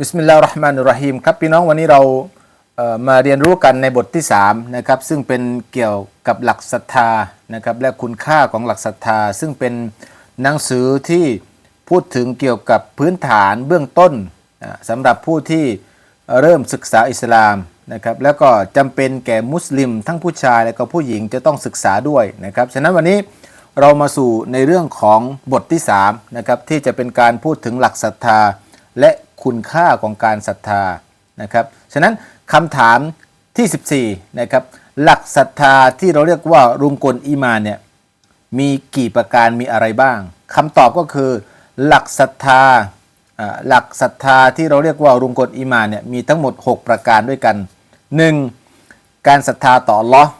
บิสมิลลาห์รราะห์มานุรรฮีมครับพี่น้องวันนี้เรามาเรียนรู้กันในบทที่3นะครับซึ่งเป็นเกี่ยวกับหลักศรัทธานะครับและคุณค่าของหลักศรัทธา ซึ่งเป็นหนังสือที่พูดถึงเกี่ยวกับพื้นฐานเบื้องต้นอ่าสำหรับผู้ที่เริ่มศึกษาอิสลามนะครับแล้วก็จำเป็นแก่มุสลิม ทั้งผู้ชายและก็ผู้หญิงจะต้องศึกษาด้วยนะครับฉะนั้นวันนี้เรามาสู่ในเรื่องของบทที่3นะครับที่จะเป็นการพูดถึงหลักศรัทธา และคุณค่าของการศรัทธานะครับฉะนั้นคำถามที่ 14นะครับหลักศรัทธาที่เราเรียกว่ารุงกลอีมานเนี่ยมีกี่ประการมีอะไรบ้างคำตอบก็คือ หลักศรัทธาหลักศรัทธาที่เราเรียกว่ารุงกลอีมานเนี่ยมีทั้งหมด 6 ประการด้วยกัน 1. การศรัทธาต่อลอฮ์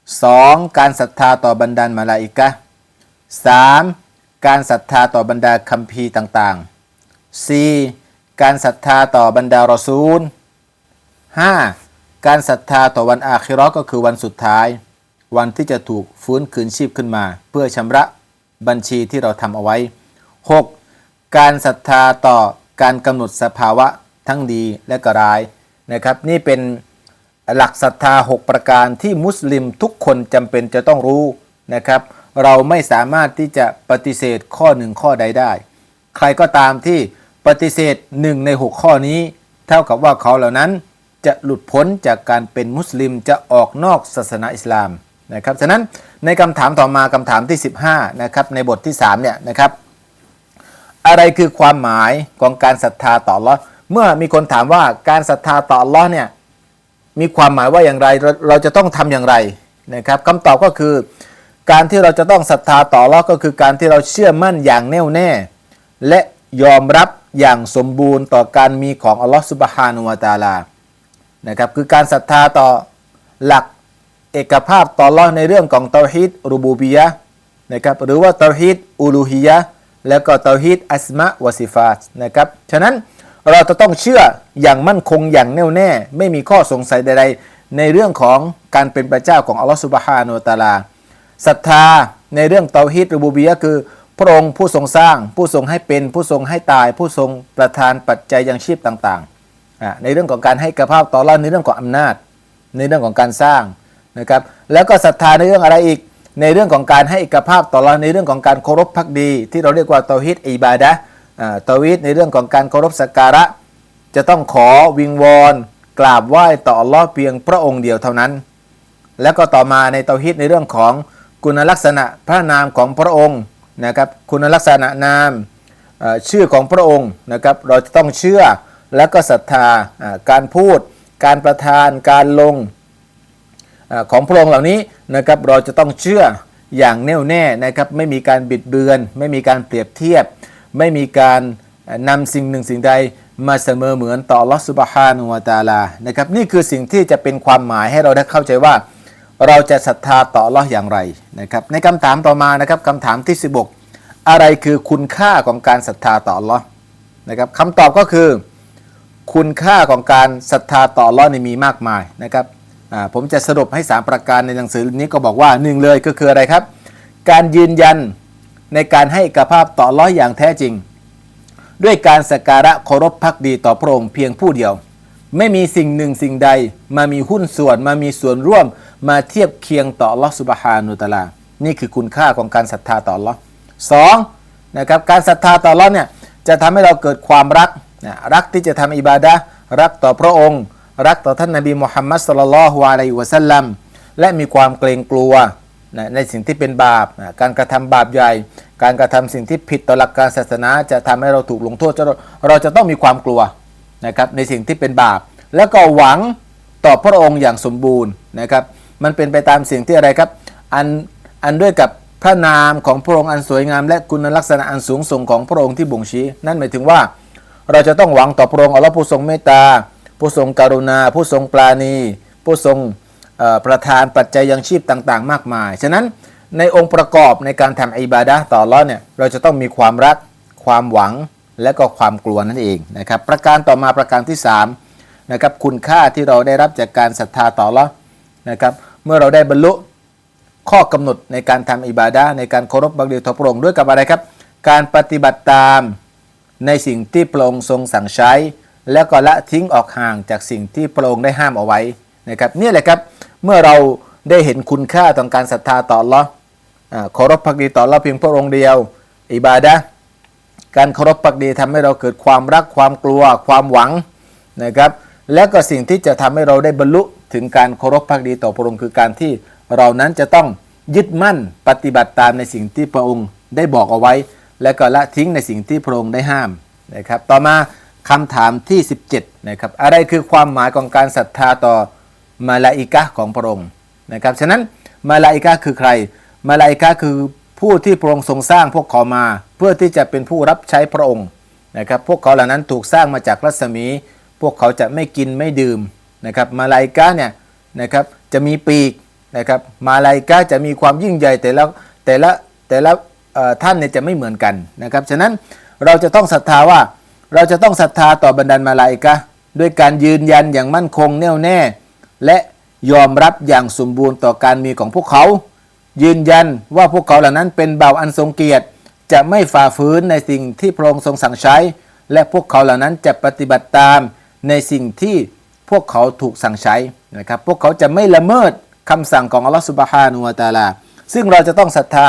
2. การศรัทธาต่อบรรดาลมาลาอิกะห์ 3. การศรัทธาต่อบรรดาคัมภีร์ต่างๆ 4. การศรัทธาต่อบรรดารอซูล 5. การศรัทธาต่อวันอาคิราะห์ก็คือวันสุดท้าย วันที่จะถูกฟื้นคืนชีพขึ้นมา เพื่อชำระบัญชีที่เราทำเอาไว้ 6. การศรัทธาต่อการกำหนดสภาวะทั้งดีและก็ร้ายนะครับนี่เป็นหลักศรัทธา 6 ประการที่มุสลิมทุกคนจำเป็นจะต้องรู้นะครับ เราไม่สามารถที่จะปฏิเสธข้อหนึ่งข้อใดได้ ใครก็ตามที่ ปฏิเสธหนึ่งใน 6 ข้อนี้ เท่ากับว่าเขาเหล่านั้นจะหลุดพ้นจากการเป็นมุสลิมจะออกนอกศาสนาอิสลามนะครับฉะนั้นในคำถามต่อมาคำถามที่ 15นะครับในบทที่3เนี่ยนะครับอะไรคือความหมายของการศรัทธาต่อลลอเมื่อมีคนถามว่าการศรัทธาต่อลลอเนี่ยมีความหมายว่าอย่างไรเราเราจะต้องทำอย่างไรนะครับคำตอบก็คือ การที่เราจะต้องศรัทธาต่อลอก็คือการที่เราเชื่อมั่นอย่างแน่วแน่ และยอมรับอย่างสมบูรณ์ต่อการมีของอัลลอฮ์สุบฮานุวาตาลานะครับคือการศรัทธาต่อหลักเอกภาพต่ออัลอฮ์ในเรื่องของเตาฮิดรูบูบียะนะครับหรือว่าเตาฮิดอูลูฮียะแล้วก็เตาฮิดอัสมะวะซิฟาตนะครับฉะนั้นเราจะต้องเชื่ออย่างมั่นคงอย่างแน่วแน่ ไม่มีข้อสงสัยใด ๆ ในเรื่องของการเป็นพระเจ้าของอัลลอฮ์สุบฮานุวาตาลาศรัทธาในเรื่องเตาฮิดรูบูบียะคือ พระองค์ผู้ทรงสร้างผู้ทรงให้เป็นผู้ทรงให้ตาย ผู้ทรงประทานปัจจัยยังชีพต่างๆ ในเรื่องของการให้กระภาพต่อรอดในเรื่องของอำนาจ ในเรื่องของการสร้างนะครับแล้วก็ศรัทธาในเรื่องอะไรอีก ในเรื่องของการให้เอกภาพต่อรอดในเรื่องของการเคารพพักดี ที่เราเรียกว่าเตาฮิดอิบาดะเตาฮิดในเรื่องของการเคารพสักการะ จะต้องขอวิงวอนกราบไหว้ต่ออัลลอฮ์เพียงพระองค์เดียวเท่านั้น แล้วก็ต่อมาในเตาฮิดในเรื่องของคุณลักษณะพระนามของพระองค์ นะครับคุณลักษณะนามเชื่อของพระองค์นะครับเราจะต้องเชื่อและก็ศรัทธาการพูด การประทานการลงอของพระองค์เหล่านี้นะครับเราจะต้องเชื่ออย่างแน่วแน่นะครับไม่มีการบิดเบือน ไม่มีการเปรียบเทียบ ไม่มีการนำสิ่งหนึ่งสิ่งใดมาเสมอเหมือนต่อลอสุบฮานุวาตาลานะครับนี่คือสิ่งที่จะเป็นความหมายให้เราได้เข้าใจว่า เราจะศรัทธาต่อลออย่างไรนะครับในคำถามต่อมานะครับคำถามที่ 16 อะไรคือคุณค่าของการศรัทธาต่อลอนะครับคำตอบก็คือ คุณค่าของการศรัทธาต่อลอฮ์นี่มีมากมายนะครับผมจะสรุปให้ 3 ประการในหนังสือเล่มนี้ก็บอกว่าหนึ่งเลยก็คืออะไรครับ การยืนยันในการให้เอกภาพต่อลออย่างแท้จริง ด้วยการสักการะเคารพพักดีต่อพระองค์เพียงผู้เดียว ไม่มีสิ่งหนึ่งสิ่งใดมามีหุ้นส่วนมามีส่วนร่วม มาเทียบเคียงต่อลอสุบฮานุตะอาลา นี่คือคุณค่าของการศรัทธาต่อลอสองนะครับการศรัทธาต่อลอเนี่ยจะทำให้เราเกิดความรักนะรักที่จะทำอิบาดะรักต่อพระองค์ รักต่อท่านนบีมุฮัมมัดสุลลัลฮุอะลัยฮิวะสัลลัมและมีความเกรงกลัวนะในสิ่งที่เป็นบาปนะการกระทำบาปใหญ่ การกระทำสิ่งที่ผิดต่อหลักการศาสนา จะทำให้เราถูกลงโทษเราจะต้องมีความกลัวนะครับในสิ่งที่เป็นบาป แล้วก็หวังต่อพระองค์อย่างสมบูรณ์นะครับ มันเป็นไปตามสิ่งที่อะไรครับ อันอันด้วยกับพระนามของพระองค์อันสวยงาม และคุณลักษณะอันสูงส่งของพระองค์ที่บ่งชี้ นั่นหมายถึงว่า เราจะต้องหวังต่อพระองค์อัลลอฮ์ผู้ทรงเมตตา ผู้ทรงกรุณา ผู้ทรงปราณี ผู้ทรงประทานปัจจัยยังชีพต่าง ๆ มากมาย ฉะนั้นในองค์ประกอบในการทำอิบาดะต่ออัลลอฮ์เนี่ยเราจะต้องมีความรัก ความหวังและก็ความกลัวนั่นเองนะครับประการต่อมาประการที่สามนะครับคุณค่าที่เราได้รับจากการศรัทธาต่ออัลลอฮ์ นะครับเมื่อเราได้บรรลุข้อกำหนดในการทำอิบาดะในการเคารพบังเดียวต่อพระองค์ด้วยกับอะไรครับ การปฏิบัติตามในสิ่งที่พระองค์ทรงสั่งใช้ แล้วก็ละทิ้งออกห่างจากสิ่งที่พระองค์ได้ห้ามเอาไว้นะครับนี่แหละครับเมื่อเราได้เห็นคุณค่าต่อการศรัทธาต่อลอฮ์อ่าเคารพพักดีต่ออัลลอฮ์เพียงพระองค์เดียว อิบาดะการเคารพพักดีทำให้เราเกิดความรักความกลัวความหวังนะครับและก็สิ่งที่จะทำให้เราได้บรรลุ ถึงการเคารพพักดีต่อพระองค์คือการที่เรานั้นจะต้องยึดมั่นปฏิบัติตามในสิ่งที่พระองค์ได้บอกเอาไว้ และก็ละทิ้งในสิ่งที่พระองค์ได้ห้ามนะครับ ต่อมาคำถามที่ 17นะครับอะไรคือความหมายของการศรัทธาต่อมาลาอิกะของพระองค์นะครับฉะนั้นมาลาอิกะคือใคร มาลาอิกะคือผู้ที่พระองค์ทรงสร้างพวกเขามา เพื่อที่จะเป็นผู้รับใช้พระองค์นะครับพวกเขาเหล่านั้นถูกสร้างมาจากรัศมี พวกเขาจะไม่กินไม่ดื่ม นะครับมาลาอิกะห์เนี่ยนะครับจะมีปีกนะครับมาลาอิกะห์จะมีความยิ่งใหญ่แต่ละแต่ละแต่ละท่านเนี่ยจะไม่เหมือนกันนะครับฉะนั้นเราจะต้องศรัทธาว่าเราจะต้องศรัทธาต่อบรรดามาลาอิกะห์ด้วยการยืนยันอย่างมั่นคงแน่วแน่ และยอมรับอย่างสมบูรณ์ต่อการมีของพวกเขา ยืนยันว่าพวกเขาเหล่านั้นเป็นเบาวอันทรงเกียรติ จะไม่ฝ่าฝืนในสิ่งที่พระองค์ทรงสั่งใช้ และพวกเขาเหล่านั้นจะปฏิบัติตามในสิ่งที่ พวกเขาถูกสั่งใช้นะครับ พวกเขาจะไม่ละเมิดคำสั่งของอัลลอฮฺสุบฮานุวะตาลา ซึ่งเราจะต้องศรัทธา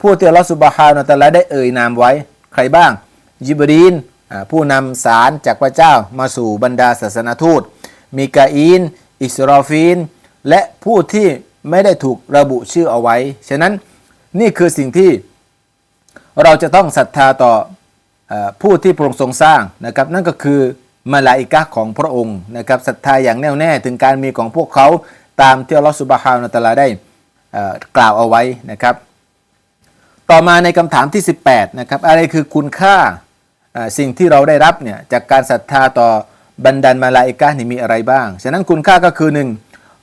ผู้ที่อัลลอฮฺสุบฮานุวะตาลาได้เอ่ยนามไว้ใครบ้าง ยิบรีนผู้นำสารจากพระเจ้ามาสู่บรรดาศาสนาทูตมีกาอีน อิสรอฟีน และผู้ที่ไม่ได้ถูกระบุชื่อเอาไว้ ฉะนั้นนี่คือสิ่งที่เราจะต้องศรัทธาต่อเออผู้ที่พระองค์ทรงสร้างนะครับ นั่นก็คือ มาลาอิกะของพระองค์นะครับศรัทธาอย่างแน่วแน่ถึงการมีของพวกเขาตามที่อัลลอฮฺสุบฮานะฮูวะตะอาลาได้กล่าวเอาไว้นะครับ ต่อมาในคำถามที่ 18นะครับอะไรคือคุณค่าสิ่งที่เราได้รับเนี่ยจากการศรัทธาต่อบรรดาลมาลาอิกะนี่มีอะไรบ้าง ฉะนั้นคุณค่าก็คือหนึ่ง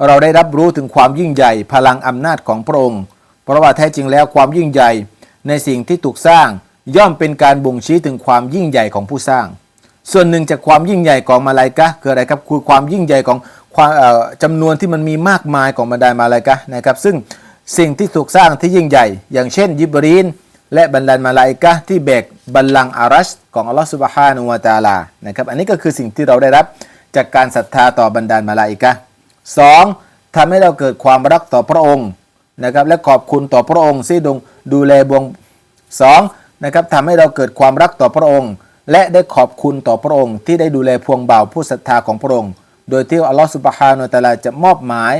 เราได้รับรู้ถึงความยิ่งใหญ่พลังอำนาจของพระองค์ เพราะว่าแท้จริงแล้วความยิ่งใหญ่ในสิ่งที่ถูกสร้างย่อมเป็นการบ่งชี้ถึงความยิ่งใหญ่ของผู้สร้าง ส่วนหนึ่งจากความยิ่งใหญ่ของมาลาอิกะคืออะไรครับคือความยิ่งใหญ่ของความจำนวนที่มันมีมากมายของบรรดามาลาอิกะนะครับ ซึ่งสิ่งที่ถูกสร้างที่ยิ่งใหญ่ อย่างเช่นยิบรีนและบรรดามาลาอิกะที่แบกบัลลังก์อารัชของอัลลอฮฺสุบฮานุวะตาลานะครับอันนี้ก็คือสิ่งที่เราได้รับจากการศรัทธาต่อบรรดามาลาอิกะสองทำให้เราเกิดความรักต่อพระองค์นะครับและขอบคุณต่อพระองค์ที่ดงดูแลบวงสองนะครับทำให้เราเกิดความรักต่อพระองค์ และได้ขอบคุณต่อพระองค์ที่ได้ดูแลพวงบ่าวผู้ศรัทธาของพระองค์ โดยที่อัลลอฮฺสุบฮานุตะอาลาจะมอบหมาย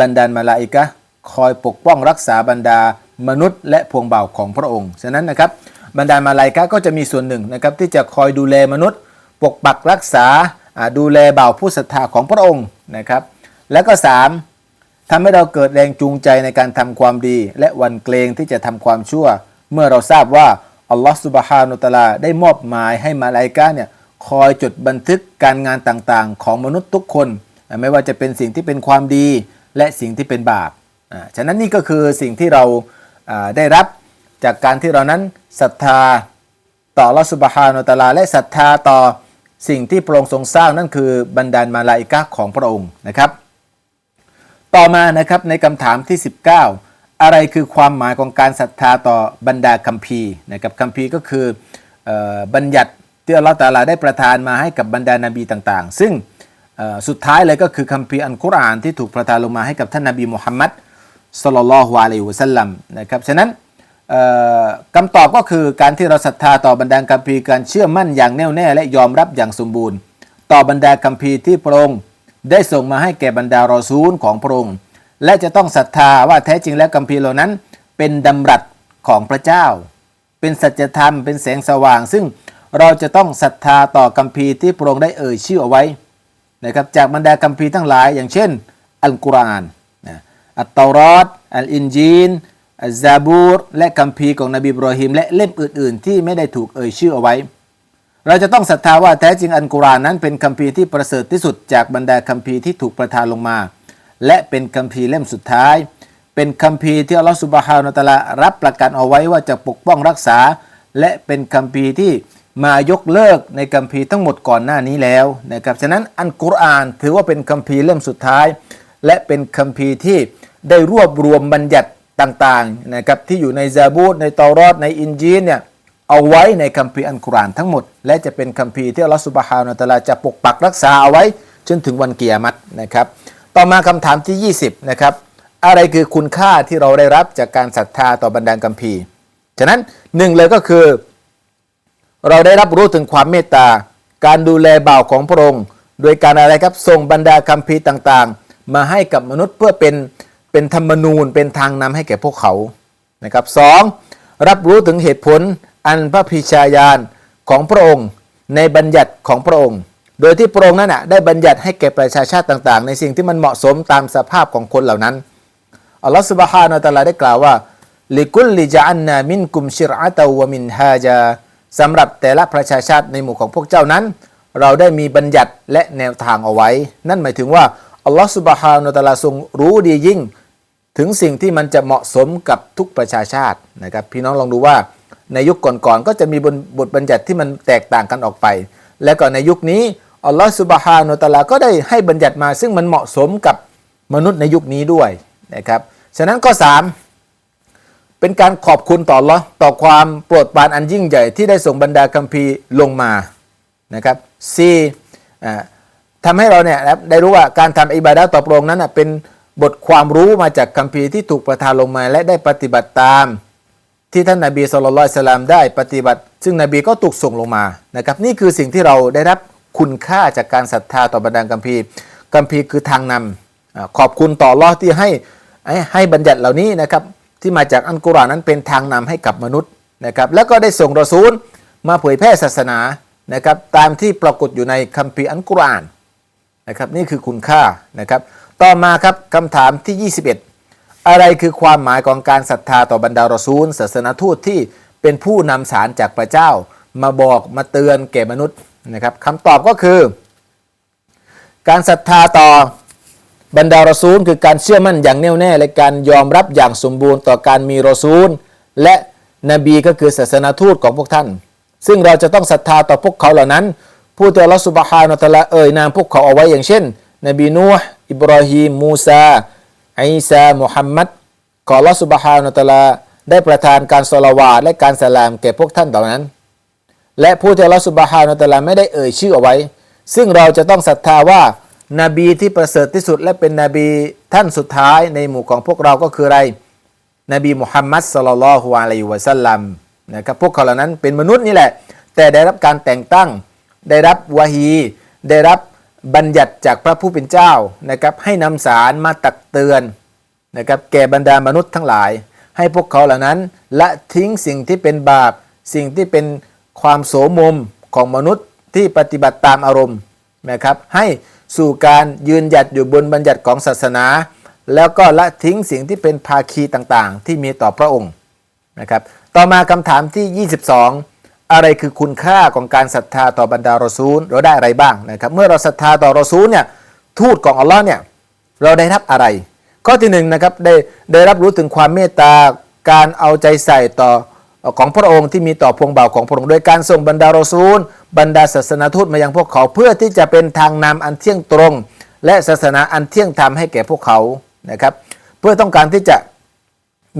บรรดามาลาอิกะคอยปกป้องรักษาบรรดามนุษย์ และพวงบ่าวของพระองค์ ฉะนั้นนะครับบรรดามาลาอิกะก็จะมีส่วนหนึ่งนะครับที่จะคอยดูแลมนุษย์ ปกปักรักษาดูแลบ่าวผู้ศรัทธาของพระองค์นะครับแล้วก็สามทำให้เราเกิดแรงจูงใจในการทำความดี และหวันเกรงที่จะทำความชั่ว เมื่อเราทราบว่า อัลลอฮฺสุบฮานุตะอาลาได้มอบหมายให้มาลาอิกะห์เนี่ยคอยจดบันทึกการงานต่างๆ ของมนุษย์ทุกคน ไม่ว่าจะเป็นสิ่งที่เป็นความดีและสิ่งที่เป็นบาปอ่าฉะนั้นนี่ก็คือสิ่งที่เราอ่าได้รับจากการที่เรานั้นศรัทธาต่ออัลลอฮฺสุบฮานุตะอาลา และศรัทธาต่อสิ่งที่พระองค์ทรงสร้างนั่นคือบรรดาลมาลาอิกะของพระองค์นะครับ ต่อมานะครับในคำถามที่ 19 อะไรคือความหมายของการศรัทธาต่อบรรดาคัมภีร์นะครับคัมภีร์ก็คืออบัญญัติที่อัลลอฮฺตาลาได้ประทานมาให้กับบรรดานาบีต่างๆ ซึ่งสุดท้ายเลยก็คือคัมภีร์อัลกุรอานที่ถูกประทานลงมาให้กับท่านนบีมุฮัมมัดสลลัลลอฮุอะลัยฮิวะสัลลัมนะครับฉะนั้นคำตอบก็คือการที่เราศรัทธาต่อบรรดาคัมภีร์การเชื่อมั่นอย่างแน่วแน่ และยอมรับอย่างสมบูรณ์ ต่อบรรดาคัมภีร์ที่พระองค์ได้ส่งมาให้แก่บรรดารอซูลของพระองค์ และจะต้องศรัทธาว่าแท้จริงแล้วคัมภีร์เหล่านั้น เป็นดำรัสของพระเจ้า เป็นสัจธรรมเป็นแสงสว่าง ซึ่งเราจะต้องศรัทธาต่อคัมภีร์ที่พระองค์ได้เอ่ยชื่อเอาไว้นะครับจากบรรดาคัมภีร์ทั้งหลาย อย่างเช่น อัลกุรอานนะอัตเตารอดอัลอินจีนอัลซาบูรและคัมภีร์ของนบีบรอฮิมและเล่มอื่น ๆ ที่ไม่ได้ถูกเอ่ยชื่อเอาไว้ เราจะต้องศรัทธาว่าแท้จริงอัลกุรอานนั้นเป็นคัมภีร์ที่ประเสริฐที่สุดจากบรรดาคัมภีร์ที่ถูกประทานลงมา และเป็นคัมภีร์เล่มสุดท้าย เป็นคัมภีร์ที่อัลลอฮฺสุบฮานาตะลารับประกันเอาไว้ว่าจะปกป้องรักษา และเป็นคัมภีร์ที่มายกเลิกในคัมภีร์ทั้งหมดก่อนหน้านี้แล้วนะครับฉะนั้นอัลกุรอานถือว่าเป็นคัมภีร์เล่มสุดท้าย และเป็นคัมภีร์ที่ได้รวบรวมบัญญัติต่างๆนะครับที่อยู่ในซาบูตในตารอดในอินจีนเนี่ยเอาไว้ในคัมภีร์อัลกุรอานทั้งหมด และจะเป็นคัมภีร์ที่อัลลอฮฺสุบฮานาตะลาจะปกปักรักษาเอาไว้จนถึงวันเกียรตินะครับ ต่อมาคำถามที่ 20 นะครับ อะไรคือคุณค่าที่เราได้รับจากการศรัทธาต่อบรรดาคัมภีร์ฉะนั้นหนึ่งเลยก็คือ เราได้รับรู้ถึงความเมตตา การดูแลบ่าวของพระองค์ โดยการอะไรครับส่งบรรดาคัมภีร์ต่างๆ มาให้กับมนุษย์เพื่อเป็นเป็นธรรมนูญเป็นทางนำให้แก่พวกเขานะครับสองรับรู้ถึงเหตุผลอันพระพิชายานของพระองค์ ในบัญญัติของพระองค์ โดยที่พระองค์นั้นนะได้บัญญัติให้แก่ประชาชาติต่างๆ ในสิ่งที่มันเหมาะสมตามสภาพของคนเหล่านั้นอัลลอฮฺสุบฮานาตะอาลาได้กล่าวว่าลิกุลลิจอันนามินกุมชิรอะตาวะมินฮาจาสำหรับแต่ละประชาชาติในหมู่ของพวกเจ้านั้น เราได้มีบัญญัติและแนวทางเอาไว้ นั่นหมายถึงว่าอัลลอฮฺสุบฮานาตะอาลาทรงรู้ดียิ่ง ถึงสิ่งที่มันจะเหมาะสมกับทุกประชาชาตินะครับพี่น้องลองดูว่า ในยุคก่อนๆก็จะมีบทบทบัญญัติที่มันแตกต่างกันออกไป และก็ในยุคนี้ อัลลอฮฺสุบฮานุตะอาลาก็ได้ให้บัญญัติมา ซึ่งมันเหมาะสมกับมนุษย์ในยุคนี้ด้วยนะครับฉะนั้นก็สามเป็นการขอบคุณต่อลลอฮ์ต่อความโปรดปรานอันยิ่งใหญ่ที่ได้ส่งบรรดาคัมภีร์ลงมานะครับสี่อ่าทำให้เราเนี่ยได้รู้ว่าการทำอิบาดะต่อพระองค์นั้นเป็นบทความรู้มาจากคัมภีร์ที่ถูกประทานลงมาและได้ปฏิบัติตาม ที่ท่านนาบีสุลต่านสลามได้ปฏิบัติ ซึ่งนบีก็ถูกส่งลงมานะครับนี่คือสิ่งที่เราได้รับ คุณค่าจากการศรัทธาต่อบรรดาคัมภีร์คัมภีร์คือทางนำอาขอบคุณต่ออัลอฮ์ที่ให้ให้บัญญัติเหล่านี้นะครับที่มาจากอัลกุรอานนั้นเป็นทางนำให้กับมนุษย์นะครับแล้วก็ได้ส่งรอซูลมาเผยแพร่ศาสนานะครับตามที่ปรากฏอยู่ในคัมภีร์อัลกุรอานนะครับนี่คือคุณค่านะครับต่อมาครับคำถามที่ 21 อะไรคือความหมายของการศรัทธาต่อบรรดารอซูล ศาสนาทูตที่เป็นผู้นำสารจากพระเจ้า มาบอกมาเตือนแก่มนุษย์ นะครับคำตอบก็คือ การศรัทธาต่อบรรดารอซูล คือการเชื่อมั่นอย่างแน่วแน่และการยอมรับอย่างสมบูรณ์ต่อการมีรอซูล และนบีก็คือศาสนาทูตของพวกท่าน ซึ่งเราจะต้องศรัทธาต่อพวกเขาเหล่านั้น ผู้ที่อัลลอฮฺสุบฮานะตะลาเอ่ยนามพวกเขาเอาไว้อย่างเช่น นบีนูห์อิบราฮิมมูซาอิสามุฮัมมัดขออัลลอฮฺสุบฮานะตะลาได้ประทานการสละวาและการสลามแก่พวกท่านเหล่านั้น และผู้ที่อัลอสุบฮานะฮูวะตะอาลาไม่ได้เอ่ยชื่อเอาไว้ ซึ่งเราจะต้องศรัทธาว่านบีที่ประเสริฐที่สุดและเป็นนบีท่านสุดท้ายในหมู่ของพวกเราก็คืออะไร นบีมุฮัมมัดสลลัลฮุอะลัยฮิวะสัลลัมนะครับพวกเขาเหล่านั้นเป็นมนุษย์นี่แหละ แต่ได้รับการแต่งตั้ง ได้รับวะฮี ได้รับบัญญัติจากพระผู้เป็นเจ้านะครับให้นำสารมาตักเตือนนะครับแก่บรรดามนุษย์ทั้งหลาย ให้พวกเขาเหล่านั้นละทิ้งสิ่งที่เป็นบาป สิ่งที่เป็น ความโสมมของมนุษย์ที่ปฏิบัติตามอารมณ์นะครับ ให้สู่การยืนหยัดอยู่บนบัญญัติของศาสนา แล้วก็ละทิ้งสิ่งที่เป็นภาคีต่างๆ ที่มีต่อพระองค์นะครับ ต่อมาคำถามที่ 22 อะไรคือคุณค่าของการศรัทธาต่อบรรดารอซูลเราได้อะไรบ้างนะครับ เมื่อเราศรัทธาต่อรอซูลเนี่ยทูตของอัลลอฮ์เนี่ยเราได้รับอะไร ข้อที่หนึ่งนะครับได้ได้รับรู้ถึงความเมตตาการเอาใจใส่ต่อ ของพระองค์ที่มีต่อพวงบ่าวของพระองค์โดยการส่งบรรดารอซูล บรรดาศาสนาทูตมายังพวกเขาเพื่อที่จะเป็นทางนำอันเที่ยงตรง และศาสนาอันเที่ยงธรรมให้แก่พวกเขานะครับ เพื่อต้องการที่จะ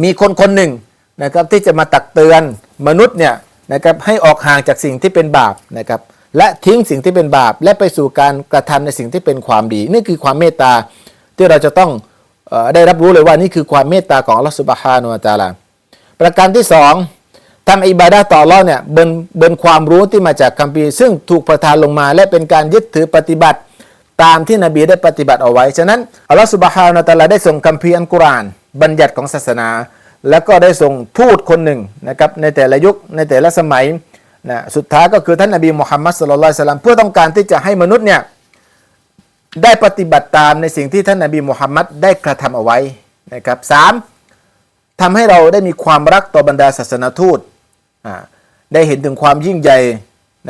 มีคนคนหนึ่งนะครับที่จะมาตักเตือนมนุษย์เนี่ยนะครับให้ออกห่างจากสิ่งที่เป็นบาปนะครับและทิ้งสิ่งที่เป็นบาป และไปสู่การกระทำในสิ่งที่เป็นความดี นี่คือความเมตตาที่เราจะต้องออได้รับรู้เลยว่านี่คือความเมตตาของอัลลอฮฺสุบฮานุวะตาลาประการที่สอง ทำอิบาดะห์ต่ออัลลอฮ์เนี่ยเบนเบนความรู้ที่มาจากคัมภีร์ซึ่งถูกประทานลงมา และเป็นการยึดถือปฏิบัติ ตามที่นบีได้ปฏิบัติเอาไว้ ฉะนั้นอัลลอฮฺสุบฮานาตะอาลาได้ส่งคัมภีร์อัลกุรอาน บัญญัติของศาสนา แล้วก็ได้ส่งทูตคนหนึ่งนะครับในแต่ละยุคในแต่ละสมัยนะสุดท้ายก็คือท่านนบีมุฮัมมัดสุลลัลสลัมเพื่อต้องการที่จะให้มนุษย์เนี่ยได้ปฏิบัติตามในสิ่งที่ท่านนบีมุฮัมมัดได้กระทำเอาไว้นะครับสามทำให้เราได้มีความรักต่อบรรดาศาสนาทูตอ่า ได้เห็นถึงความยิ่งใหญ่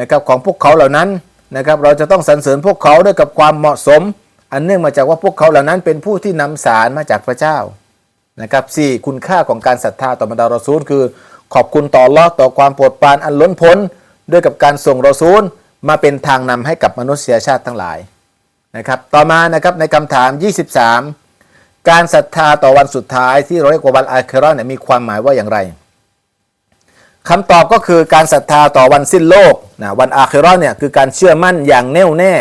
นะครับของพวกเขาเหล่านั้นนะครับเราจะต้องสรรเสริญพวกเขาด้วยกับความเหมาะสม อันเนื่องมาจากว่าพวกเขาเหล่านั้นเป็นผู้ที่นำสารมาจากพระเจ้านะครับสี่คุณค่าของการศรัทธาต่อบรรดารอซูล คือขอบคุณต่อลอต่อความโปรดปรานอันล้นพ้น ด้วยกับการส่งรอซูล มาเป็นทางนำให้กับมนุษยชาติทั้งหลายนะครับต่อมานะครับในคำถาม 23 การศรัทธาต่อวันสุดท้ายที่เราเรียกว่าวันอาคิราเนี่ยมีความหมายว่าอย่างไร คำตอบก็คือการศรัทธาต่อวันสิ้นโลกนะวันอาคิราะห์เนี่ยคือการเชื่อมั่นอย่างแน่วแน่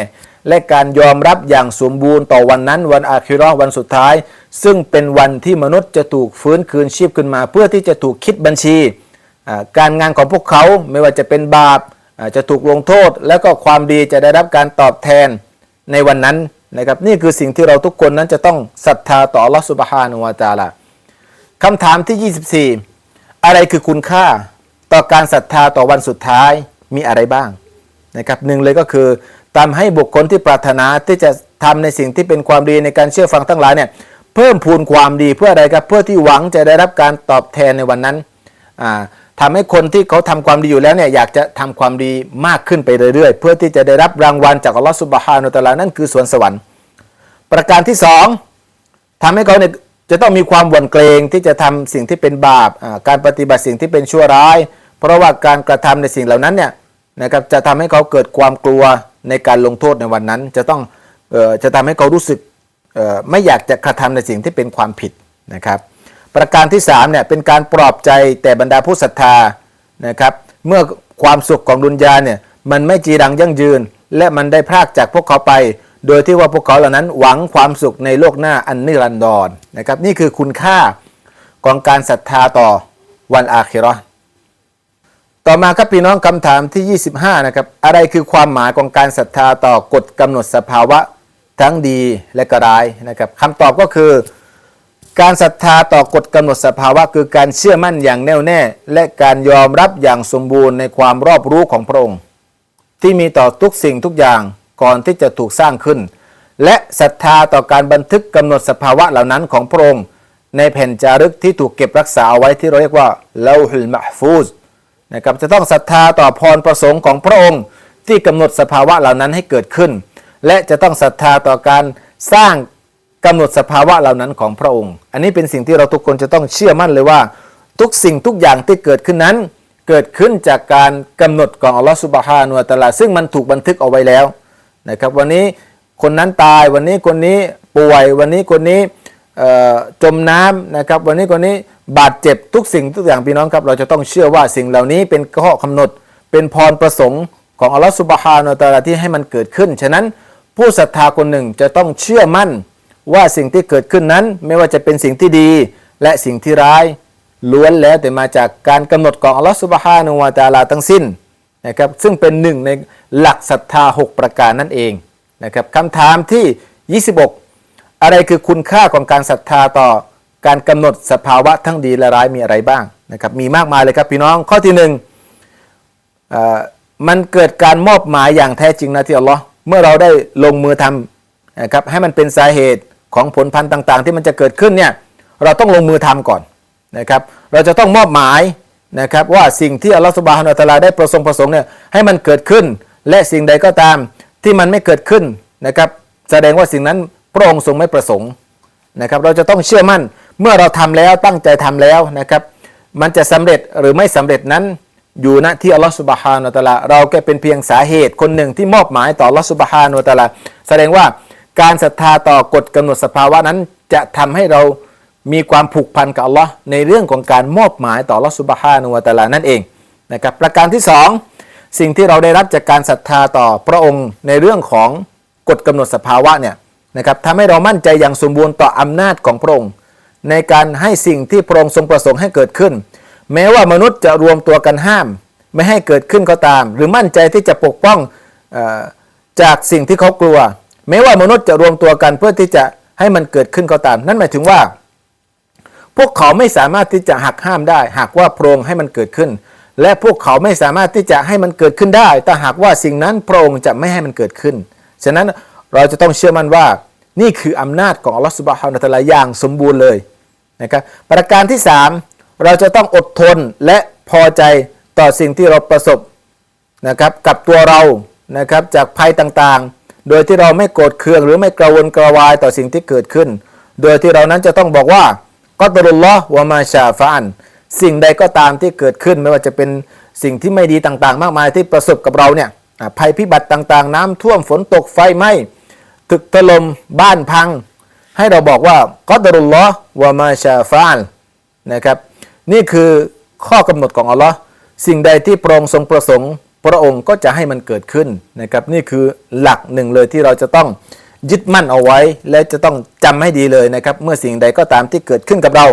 และการยอมรับอย่างสมบูรณ์ต่อวันนั้น วันอาคิราะห์วันสุดท้าย ซึ่งเป็นวันที่มนุษย์จะถูกฟื้นคืนชีพขึ้นมา เพื่อที่จะถูกคิดบัญชี การงานของพวกเขาไม่ว่าจะเป็นบาปจะถูกลงโทษ แล้วก็ความดีจะได้รับการตอบแทนในวันนั้นนะครับนี่คือสิ่งที่เราทุกคนนั้นจะต้องศรัทธาต่อลอสุบฮานุวาตาลาคำถามที่ 24 อะไรคือคุณค่า ต่อการศรัทธาต่อวันสุดท้ายมีอะไรบ้างนะครับหนึ่งเลยก็คือตามให้บุคคลที่ปรารถนาที่จะทำในสิ่งที่เป็นความดีในการเชื่อฟังทั้งหลายเนี่ยเพิ่มพูนความดีเพื่ออะไรครับเพื่อที่หวังจะได้รับการตอบแทนในวันนั้นอ่าทำให้คนที่เขาทำความดีอยู่แล้วเนี่ยอยากจะทำความดีมากขึ้นไปเรื่อยๆ เพื่อที่จะได้รับรางวัลจากอัลลอฮฺสุบฮานุตะอาลานั่นคือสวนสวรรค์ ประการที่สองทำให้เขาเนี่ยจะต้องมีความหวั่นเกรงที่จะทำสิ่งที่เป็นบาปการปฏิบัติสิ่งที่เป็นชั่วร้าย เพราะว่าการกระทำในสิ่งเหล่านั้นเนี่ยนะครับจะทำให้เขาเกิดความกลัวในการลงโทษในวันนั้น จะต้องออจะทำให้เขารู้สึกไม่อยากจะกระทำในสิ่งที่เป็นความผิดนะครับประการที่3เนี่ยเป็นการปลอบใจแต่บรรดาผู้ศรัทธานะครับเมื่อความสุขของดุนยาเนี่ยมันไม่จีรังยั่งยืน และมันได้พรากจากพวกเขาไป โดยที่ว่าพวกเขาเหล่านั้นหวังความสุขในโลกหน้าอันนิรันดรนนะครับนี่คือคุณค่าของการศรัทธาต่อวันอาคิราะห์ ต่อมาครับพี่น้องคำถามที่ 25 นะครับ อะไรคือความหมายของการศรัทธาต่อกฎกำหนดสภาวะทั้งดีและก็ร้ายนะครับคำตอบก็คือ การศรัทธาต่อกฎกำหนดสภาวะ คือการเชื่อมั่นอย่างแน่วแน่ และการยอมรับอย่างสมบูรณ์ในความรอบรู้ของพระองค์ ที่มีต่อทุกสิ่งทุกอย่างก่อนที่จะถูกสร้างขึ้น และศรัทธาต่อการบันทึกกำหนดสภาวะเหล่านั้นของพระองค์ ในแผ่นจารึกที่ถูกเก็บรักษาเอาไว้ที่เราเรียกว่าเลาฮุลมะฟูซ นะครับจะต้องศรัทธาต่อพรประสงค์ของพระองค์ที่กำหนดสภาวะเหล่านั้นให้เกิดขึ้น และจะต้องศรัทธาต่อการสร้างกำหนดสภาวะเหล่านั้นของพระองค์ อันนี้เป็นสิ่งที่เราทุกคนจะต้องเชื่อมั่นเลยว่า ทุกสิ่งทุกอย่างที่เกิดขึ้นนั้น เกิดขึ้นจากการกำหนดของอัลลอฮฺสุบฮานุวะตะลาซึ่งมันถูกบันทึกเอาไว้แล้วนะครับวันนี้คนนั้นตายวันนี้คนนี้ป่วยวันนี้คนนี้จมน้ำนะครับวันนี้คนนี้ บาดเจ็บทุกสิ่งทุกอย่างพี่น้องครับ เราจะต้องเชื่อว่าสิ่งเหล่านี้เป็นข้อกำหนด เป็นพรประสงค์ของอัลลอฮฺสุบฮานุวะตาลาที่ให้มันเกิดขึ้น ฉะนั้นผู้ศรัทธาคนหนึ่งจะต้องเชื่อมั่นว่าสิ่งที่เกิดขึ้นนั้น ไม่ว่าจะเป็นสิ่งที่ดี และสิ่งที่ร้าย ล้วนแล้วแต่มาจากการกำหนดของอัลลอฮฺสุบฮานุวะตาลาทั้งสิ้นนะครับซึ่งเป็นหนึ่งในหลักศรัทธา 6 ประการนั่นเองนะครับคำถามที่ 26 อะไรคือคุณค่าของการศรัทธาต่อ การกำหนดสภาวะทั้งดีและร้ายมีอะไรบ้างนะครับมีมากมายเลยครับพี่น้องข้อที่หนึ่งมันเกิดการมอบหมายอย่างแท้จริงนะที่อัลลอฮ์เมื่อเราได้ลงมือทำนะครับให้มันเป็นสาเหตุของผลพันธุ์ต่าง ๆ ที่มันจะเกิดขึ้นเนี่ยเราต้องลงมือทำก่อนนะครับเราจะต้องมอบหมายนะครับว่าสิ่งที่อัลลอฮฺสุบฮานะฮูวะตะลาได้ประสงค์ประสงค์เนี่ยให้มันเกิดขึ้น และสิ่งใดก็ตามที่มันไม่เกิดขึ้นนะครับแสดงว่าสิ่งนั้นพระองค์ทรงไม่ประสงค์นะครับเราจะต้องเชื่อมั่น เมื่อเราทำแล้วตั้งใจทำแล้วนะครับ มันจะสำเร็จหรือไม่สำเร็จนั้น อยู่ณที่อัลลอฮฺสุบฮานุตะลาเราแค่เป็นเพียงสาเหตุคนหนึ่งที่มอบหมายต่ออัลลอฮฺสุบฮานุตะลาแสดงว่าการศรัทธาต่อกฎกำหนดสภาวะนั้นจะทำให้เรามีความผูกพันกับอัลลอฮ์ในเรื่องของการมอบหมายต่ออัลลอฮฺสุบฮานุตะลานั่นเองนะครับประการที่สองสิ่งที่เราได้รับจากการศรัทธาต่อพระองค์ในเรื่องของกฎกำหนดสภาวะเนี่ยนะครับทำให้เรามั่นใจอย่างสมบูรณ์ต่ออำนาจของพระองค์ ในการให้สิ่งที่พระองค์ทรงประสงค์ให้เกิดขึ้น แม้ว่ามนุษย์จะรวมตัวกันห้าม ไม่ให้เกิดขึ้นก็ตาม หรือมั่นใจที่จะปกป้องจากสิ่งที่เขากลัว แม้ว่ามนุษย์จะรวมตัวกันเพื่อที่จะให้มันเกิดขึ้นก็ตาม นั่นหมายถึงว่า พวกเขาไม่สามารถที่จะหักห้ามได้ หากว่าพระองค์ให้มันเกิดขึ้น และพวกเขาไม่สามารถที่จะให้มันเกิดขึ้นได้ แต่หากว่าสิ่งนั้นพระองค์จะไม่ให้มันเกิดขึ้น ฉะนั้นเราจะต้องเชื่อมั่นว่า นี่คืออำนาจของอัลลอฮฺสุบฮานะฮูวะตะอาลาอย่างสมบูรณ์เลย นะครับประการที่ 3 เราจะต้องอดทนและพอใจต่อสิ่งที่เราประสบนะครับกับตัวเรานะครับจากภัยต่างๆ โดยที่เราไม่โกรธเคืองหรือไม่กระวนกระวายต่อสิ่งที่เกิดขึ้น โดยที่เรานั้นจะต้องบอกว่าก็ตรุลลอวะมาชาฟานสิ่งใดก็ตามที่เกิดขึ้นไม่ว่าจะเป็นสิ่งที่ไม่ดีต่างๆ มากมายที่ประสบกับเราเนี่ยภัยพิบัติต่างๆ น้ำท่วมฝนตกไฟไหม้ตึกถล่มบ้านพัง ให้เราบอกว่าก็ตรุลลอฮ์วะมาชาฟานนะครับ นี่คือข้อกำหนดของอัลลอฮ์สิ่งใดที่พระองค์ทรงประสงค์ พระองค์ก็จะให้มันเกิดขึ้นนะครับ นี่คือหลักหนึ่งเลยที่เราจะต้องยึดมั่นเอาไว้ และจะต้องจำให้ดีเลยนะครับ เมื่อสิ่งใดก็ตามที่เกิดขึ้นกับเรา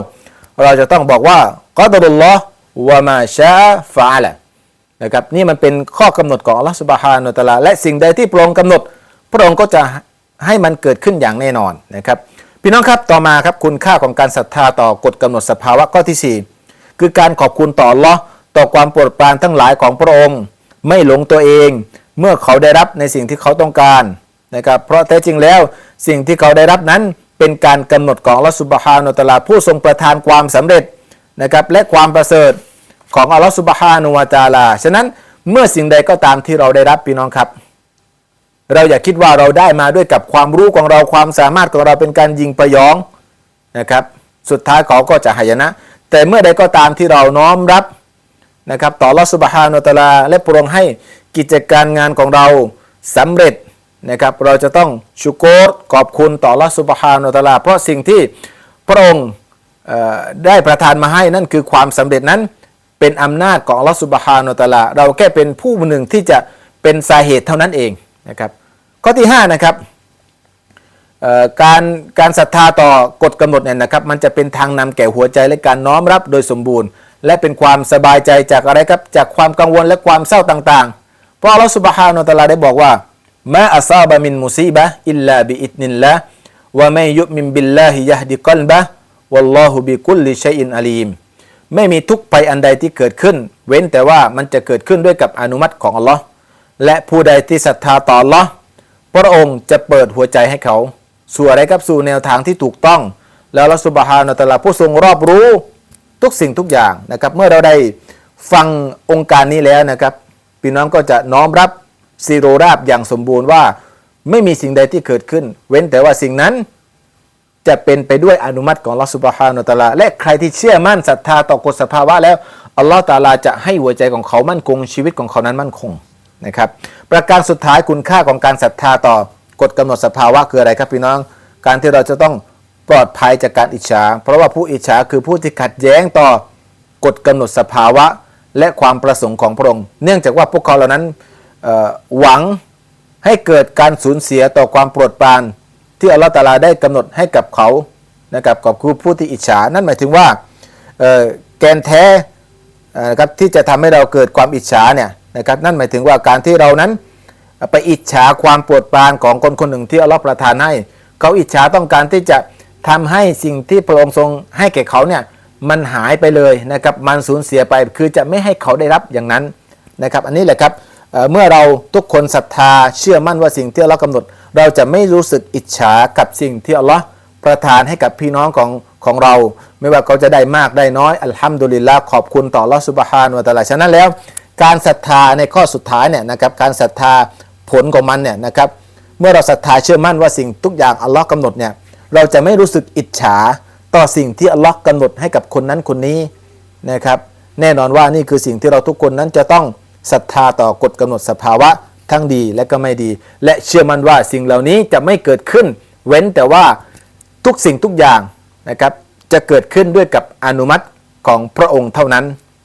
เราจะต้องบอกว่ากอดรุลลอฮ์วะมาชาฟาละนะครับนี่มันเป็นข้อกำหนดของอัลลอฮฺสุบฮานุตะลาและสิ่งใดที่พระองค์กำหนด พระองค์ก็จะให้มันเกิดขึ้นอย่างแน่นอนนะครับ พี่น้องครับต่อมาครับคุณค่าของการศรัทธาต่อกฎกำหนดสภาวะข้อที่ 4 คือการขอบคุณต่อลอต่อความโปรดปรานทั้งหลายของพระองค์ ไม่หลงตัวเอง เมื่อเขาได้รับในสิ่งที่เขาต้องการนะครับเพราะแท้จริงแล้วสิ่งที่เขาได้รับนั้นเป็นการกำหนดของลอสุบฮานุตลาผู้ทรงประทานความสำเร็จนะครับและความประเสริฐของอัลลอฮฺสุบฮานุวาตาลา ฉะนั้นเมื่อสิ่งใดก็ตามที่เราได้รับพี่น้องครับ เราอย่าคิดว่าเราได้มาด้วยกับความรู้ของเราความสามารถของเราเป็นการยิงประยองนะครับ สุดท้ายเขาก็จะหายนะ แต่เมื่อใดก็ตามที่เราน้อมรับนะครับ ต่อลอสุบฮานุตลา และโปรงให้กิจการงานของเราสำเร็จนะครับ เราจะต้องชุโกรขอบคุณต่อลอสุบฮานุตลา เพราะสิ่งที่พระองค์ได้ประทานมาให้นั่นคือความสำเร็จนั้นเป็นอำนาจของลอสุบฮานุตลา เราแค่เป็นผู้หนึ่งที่จะเป็นสาเหตุเท่านั้นเอง นะครับข้อที่5นะครับการการศรัทธาต่อกฎกำหนดเนี่ยนะครับมันจะเป็นทางนำแก่หัวใจและการน้อมรับโดยสมบูรณ์ และเป็นความสบายใจจากอะไรครับจากความกังวลและความเศร้าต่างๆ เพราะอัลลอฮฺสุบฮานาอัลลอฮฺได้บอกว่ามะอัซาบะมินมุซีบะอิลลาบิอิตนิลละวะมัยยุมินบิลลาฮิยะดิกัลบะวัลลอฮุบิกุลลิชัยอินอาลีมไม่มีทุกภัยอันใดที่เกิดขึ้น เว้นแต่ว่ามันจะเกิดขึ้นด้วยกับอนุมัติของอัลลอฮ์ และผู้ใดที่ศรัทธาต่อลอพระองค์จะเปิดหัวใจให้เขา สู่อะไรครับสู่แนวทางที่ถูกต้อง แล้วอัลสุบฮานะฮูวะตะลาผู้ทรงรอบรู้ทุกสิ่งทุกอย่างนะครับ เมื่อเราได้ฟังองค์การนี้แล้วนะครับพี่น้องก็จะน้อมรับซีโรราบอย่างสมบูรณ์ว่า ไม่มีสิ่งใดที่เกิดขึ้น เว้นแต่ว่าสิ่งนั้นจะเป็นไปด้วยอนุมัติของอัลอสุบฮานุตาลา และใครที่เชื่อมั่นศรัทธาต่อกฎสภาวะแล้ว อัลลอฮฺตาลาจะให้หัวใจของเขามั่นคงชีวิตของเขานั้นมั่นคง นะครับประการสุดท้ายคุณค่าของการศรัทธาต่อกฎกำหนดสภาวะคืออะไรครับพี่น้อง การที่เราจะต้องปลอดภัยจากการอิจฉา เพราะว่าผู้อิจฉาคือผู้ที่ขัดแย้งต่อกฎกำหนดสภาวะ และความประสงค์ของพระองค์ เนื่องจากว่าพวกเขาเหล่านั้นหวังให้เกิดการสูญเสียต่อความโปรดปรานที่อัลลอฮฺตาลาได้กำหนดให้กับเขานะครับกับคือผู้ที่อิจฉา นั่นหมายถึงว่าแกนแท้นะครับที่จะทำให้เราเกิดความอิจฉาเนี่ย นะครับนั่นหมายถึงว่าการที่เรานั้นไปอิจฉาความปรดปานของคนคนหนึ่งที่อัลลอฮฺประทานให้ เขาอิจฉาต้องการที่จะทำให้สิ่งที่พระองค์ทรงให้แก่เขาเนี่ยมันหายไปเลยนะครับมันสูญเสียไปคือจะไม่ให้เขาได้รับอย่างนั้นนะครับอันนี้แหละครับเเมื่อเราทุกคนศรัทธาเชื่อมั่นว่าสิ่งที่อัลลอฮ์กำหนด เราจะไม่รู้สึกอิจฉากับสิ่งที่อัลลอฮ์ประทานให้กับพี่น้องของของเรา ไม่ว่าเขาจะได้มากได้น้อยอัลฮัมดุลิลละขอบคุณต่ออัลลอฮ์สุบฮานุวะตะลาฉะนั้นแล้ว การศรัทธาในข้อสุดท้ายเนี่ยนะครับการศรัทธาผลของมันเนี่ยนะครับเมื่อเราศรัทธาเชื่อมั่นว่าสิ่งทุกอย่างอัลลอฮ์กำหนดเนี่ยเราจะไม่รู้สึกอิจฉาต่อสิ่งที่อัลลอฮ์กำหนดให้กับคนนั้นคนนี้นะครับแน่นอนว่านี่คือสิ่งที่เราทุกคนนั้นจะต้องศรัทธาต่อกฎกำหนดสภาวะทั้งดีและก็ไม่ดี และเชื่อมั่นว่าสิ่งเหล่านี้จะไม่เกิดขึ้น เว้นแต่ว่าทุกสิ่งทุกอย่างนะครับจะเกิดขึ้นด้วยกับอนุมัติของพระองค์เท่านั้น